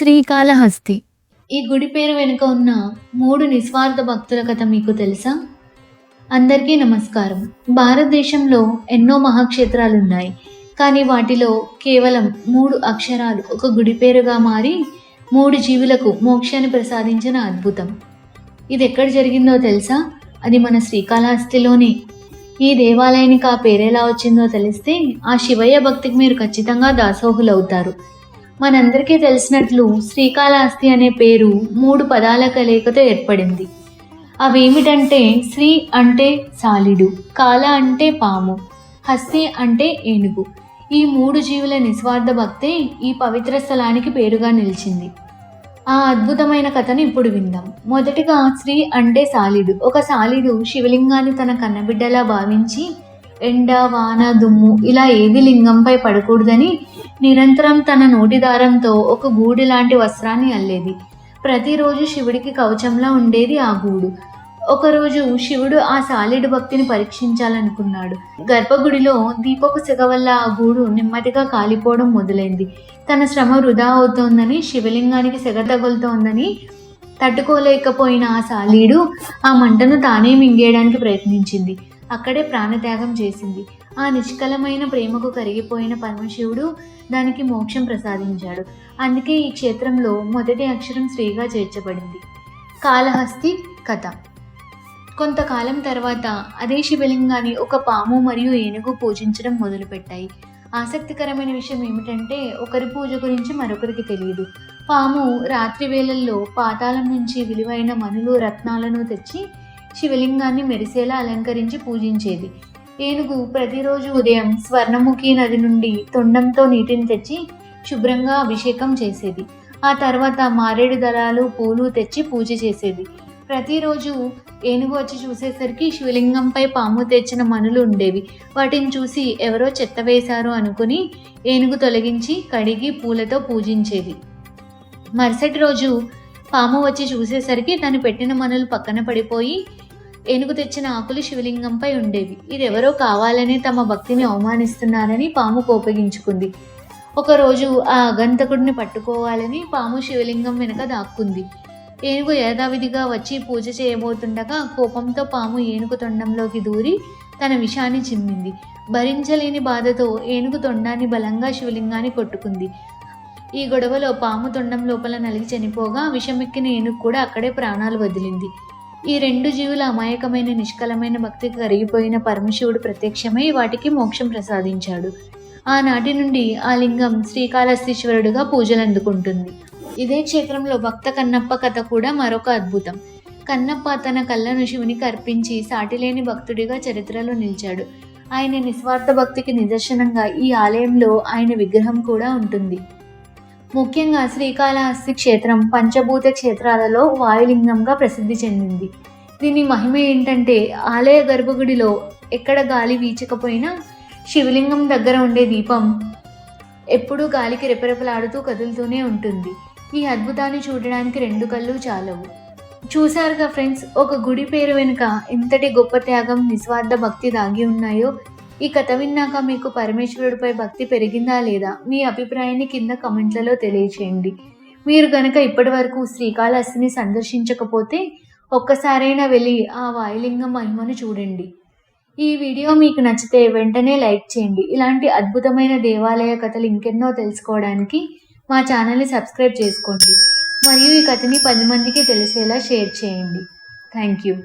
శ్రీకాళహస్తి. ఈ గుడి పేరు వెనుక ఉన్న మూడు నిస్వార్థ భక్తుల కథ మీకు తెలుసా? అందరికీ నమస్కారం. భారతదేశంలో ఎన్నో మహాక్షేత్రాలు ఉన్నాయి కానీ వాటిలో కేవలం మూడు అక్షరాలు ఒక గుడి పేరుగా మారి మూడు జీవులకు మోక్షాన్ని ప్రసాదించిన అద్భుతం. ఇది ఎక్కడ జరిగిందో తెలుసా? అది మన శ్రీకాళహస్తిలోనే. ఈ దేవాలయానికి ఆ పేరెలా వచ్చిందో తెలిస్తే ఆ శివయ్య భక్తికి మీరు ఖచ్చితంగా దాసోహులవుతారు. మనందరికీ తెలిసినట్లు శ్రీకాళహస్తి అనే పేరు మూడు పదాల కలయికతో ఏర్పడింది. అవేమిటంటే శ్రీ అంటే సాలిడు కాల అంటే పాము హస్తి అంటే ఏనుగు. ఈ మూడు జీవుల నిస్వార్థ భక్తే ఈ పవిత్ర స్థలానికి పేరుగా నిలిచింది. ఆ అద్భుతమైన కథను ఇప్పుడు విందాం. మొదటిగా శ్రీ అంటే సాలిడు. ఒక సాలిడు శివలింగాన్ని తన కన్నబిడ్డలా భావించి ఎండ వాన దుమ్ము ఇలా ఏది లింగంపై పడకూడదని నిరంతరం తన నోటి దారంతో ఒక గూడు లాంటి వస్త్రాన్ని అల్లేది. ప్రతిరోజు శివుడికి కవచంలా ఉండేది ఆ గూడు. ఒకరోజు శివుడు ఆ సాలిడు భక్తిని పరీక్షించాలనుకున్నాడు. గర్భగుడిలో దీపపు సెగ వల్ల ఆ గూడు నెమ్మదిగా కాలిపోవడం మొదలైంది. తన శ్రమ వృధా అవుతోందని శివలింగానికి సెగ తగులుతోందని తట్టుకోలేకపోయిన ఆ సాలీడు ఆ మంటను తానే మింగేయడానికి ప్రయత్నించింది. అక్కడే ప్రాణత్యాగం చేసింది. ఆ నిష్కలమైన ప్రేమకు కరిగిపోయిన పరమశివుడు దానికి మోక్షం ప్రసాదించాడు. అందుకే ఈ క్షేత్రంలో మొదటి అక్షరం శ్రీగా చేర్చబడింది. కాళహస్తి కథ. కొంతకాలం తర్వాత అదే శివలింగాన్ని ఒక పాము మరియు ఏనుగు పూజించడం మొదలుపెట్టాయి. ఆసక్తికరమైన విషయం ఏమిటంటే ఒకరి పూజ గురించి మరొకరికి తెలియదు. పాము రాత్రి వేళల్లో పాతాళం నుంచి విలువైన మనులు రత్నాలను తెచ్చి శివలింగాన్ని మెరిసేలా అలంకరించి పూజించేది. ఏనుగు ప్రతిరోజు ఉదయం స్వర్ణముఖి నది నుండి తొండంతో నీటిని తెచ్చి శుభ్రంగా అభిషేకం చేసేది. ఆ తర్వాత మారేడు దళాలు పూలు తెచ్చి పూజ చేసేది. ప్రతిరోజు ఏనుగు వచ్చి చూసేసరికి శివలింగంపై పాము తెచ్చిన మనులు ఉండేవి. వాటిని చూసి ఎవరో చెత్త వేశారు అనుకుని ఏనుగు తొలగించి కడిగి పూలతో పూజించేది. మరుసటి రోజు పాము వచ్చి చూసేసరికి తను పెట్టిన మనులు పక్కన పడిపోయి ఏనుగు తెచ్చిన ఆకులు శివలింగంపై ఉండేవి. ఇదెవరో కావాలని తమ భక్తిని అవమానిస్తున్నారని పాము కోపగించుకుంది. ఒకరోజు ఆ అగంతకుడిని పట్టుకోవాలని పాము శివలింగం వెనుక దాక్కుంది. ఏనుగు యథావిధిగా వచ్చి పూజ చేయబోతుండగా కోపంతో పాము ఏనుగు తొండంలోకి దూరి తన విషాన్ని చిమ్మింది. భరించలేని బాధతో ఏనుగు తొండాన్ని బలంగా శివలింగాన్ని కొట్టుకుంది. ఈ గొడవలో పాము తొండం లోపల నలిగి చనిపోగా విషమెక్కిన ఏనుగు కూడా అక్కడే ప్రాణాలు వదిలింది. ఈ రెండు జీవుల అమాయకమైన నిష్కలమైన భక్తికి కరిగిపోయిన పరమశివుడు ప్రత్యక్షమై వాటికి మోక్షం ప్రసాదించాడు. ఆనాటి నుండి ఆ లింగం శ్రీకాళహస్తీశ్వరుడుగా పూజలు అందుకుంటుంది ఇదే క్షేత్రంలో భక్త కన్నప్ప కథ కూడా మరొక అద్భుతం. కన్నప్ప తన కళ్ళను శివునికి అర్పించి సాటిలేని భక్తుడిగా చరిత్రలో నిలిచాడు. ఆయన నిస్వార్థ భక్తికి నిదర్శనంగా ఈ ఆలయంలో ఆయన విగ్రహం కూడా ఉంటుంది. ముఖ్యంగా శ్రీకాళహస్తి క్షేత్రం పంచభూత క్షేత్రాలలో వాయులింగంగా ప్రసిద్ధి చెందింది. దీని మహిమ ఏంటంటే ఆలయ గర్భగుడిలో ఎక్కడ గాలి వీచకపోయినా శివలింగం దగ్గర ఉండే దీపం ఎప్పుడూ గాలికి రెపరెపలాడుతూ కదులుతూనే ఉంటుంది. ఈ అద్భుతాన్ని చూడడానికి రెండు కళ్ళు చాలవు. చూశారుగా ఫ్రెండ్స్ ఒక గుడి పేరు వెనుక ఎంతటి గొప్ప త్యాగం నిస్వార్థ భక్తి దాగి ఉన్నాయో ఈ కథ విన్నాక మీకు పరమేశ్వరుడిపై భక్తి పెరిగిందా లేదా? మీ అభిప్రాయాన్ని కింద కమెంట్లలో తెలియచేయండి. మీరు గనక ఇప్పటి వరకు శ్రీకాళహస్తిని సందర్శించకపోతే ఒక్కసారైనా వెళ్ళి ఆ వాయులింగం మహిమను చూడండి. ఈ వీడియో మీకు నచ్చితే వెంటనే లైక్ చేయండి. ఇలాంటి అద్భుతమైన దేవాలయ కథలు ఇంకెన్నో తెలుసుకోవడానికి మా ఛానల్ని సబ్స్క్రైబ్ చేసుకోండి. మరియు ఈ కథని పది మందికి తెలిసేలా షేర్ చేయండి. Thank you.